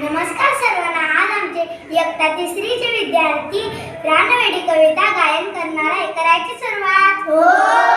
नमस्कार सर्वांना. आज आमचे इयत्ता तिसरीचे विद्यार्थी रानवेडी कविता गायन करणार आहे करायची सुरुवात. हो.